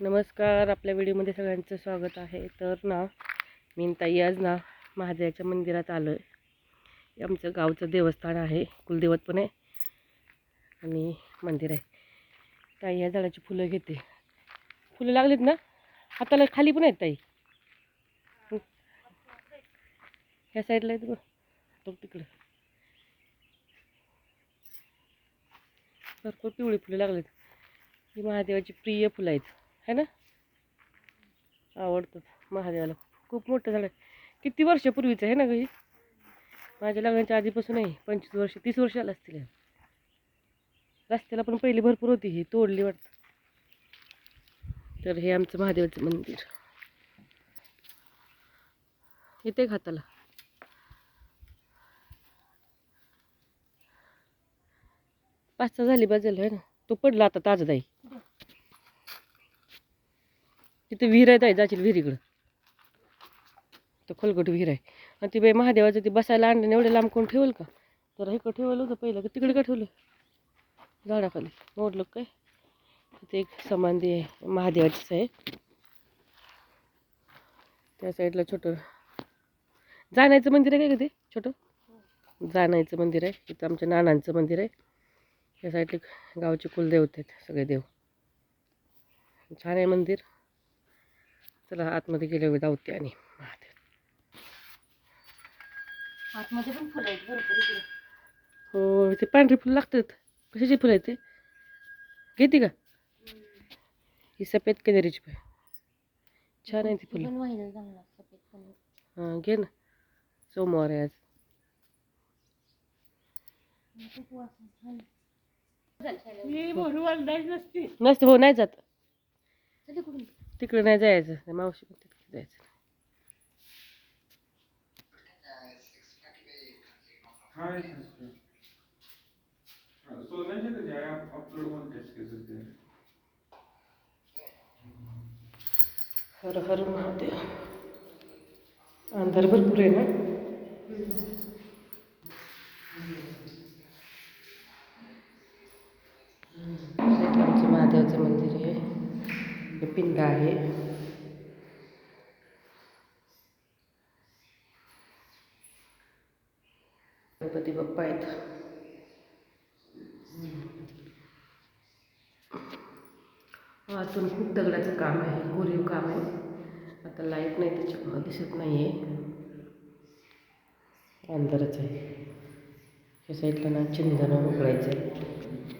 नमस्कार आपल्या व्हिडिओमध्ये सगळ्यांचं स्वागत आहे. तर ना मी ताई आज ना महादेवाच्या मंदिरात आलो आहे आमचं गावचं देवस्थान आहे कुलदेवत पण आहे आणि मंदिर आहे. ताई या झाडाची फुलं घेते. फुलं लागलीत ना? हाताला खाली पण आहेत ताई. ह्या साईडला आहेत बघ. बघ तिकडं. भरपूर पिवळी फुलं लागलीत. ही महादेवाची प्रिय फुलं आहेत. है ना? आवडतो महादेवाला. खूप मोठं झाड आहे किती वर्षापूर्वीचं आहे ना गं ही? माझ्या लग्नाच्या आधीपासून आहे. पंचवीस वर्ष तीस वर्ष आलं असतील रस्त्याला पण पहिली भरपूर होती ही तोडली वाटतं. तर हे आमचं महादेवाचं मंदिर. येते हाताला. पाच सहा झाली बाजूला आहे ना? तो पडला आता ताजा तिथे विहीर आहे ताई जाशील विहिरीकडं. तर खोलगट विहीर आहे. आणि ती बाई महादेवाचं ती बसायला आणलं एवढं लांब कोण ठेवलं का? तर इकडं ठेवलं होतं पहिलं का तिकडे का ठेवलं? झाडाखाली. मोडलं काय? तिथे एक समाधी आहे महादेवाचीच आहे. त्या साईडला छोटं जाण्याचं मंदिर आहे का ते? छोटं? जाण्याचं मंदिर आहे. इथं आमच्या नानांचं मंदिर आहे. या साईडला गावचे कुलदेवत आहेत सगळे देव. छान आहे मंदिर. चला आतमध्ये गेले धावते आणि आतमध्ये पण फुलं आहेत भरपूर. हो ते पांढरी फुलं लागतात. कशाची फुलं आहेत ते? घेते का? ही सफेद कनेरीची पाय छान आहे ती फुलं. पण. हां घे ना. सोमवार आहे आज. नसते. भाऊ नाही जात. तिकडे नाही जायचं. मावशी पण तिकडे जायचं हर हर महादेव. अंधार भरपूर आहे ना इथे आमचं महादेवाचं मंदिर आहे हे पिंड आहे. गणपती बाप्पा आहेत. आतून खूप दगडाचं काम आहे कोरीव काम आहे. आता लाइट नाही त्याच्यामुळं दिसत नाही आहे. अंदरच आहे हे साईडला ना चिंधनं उकळायचं आहे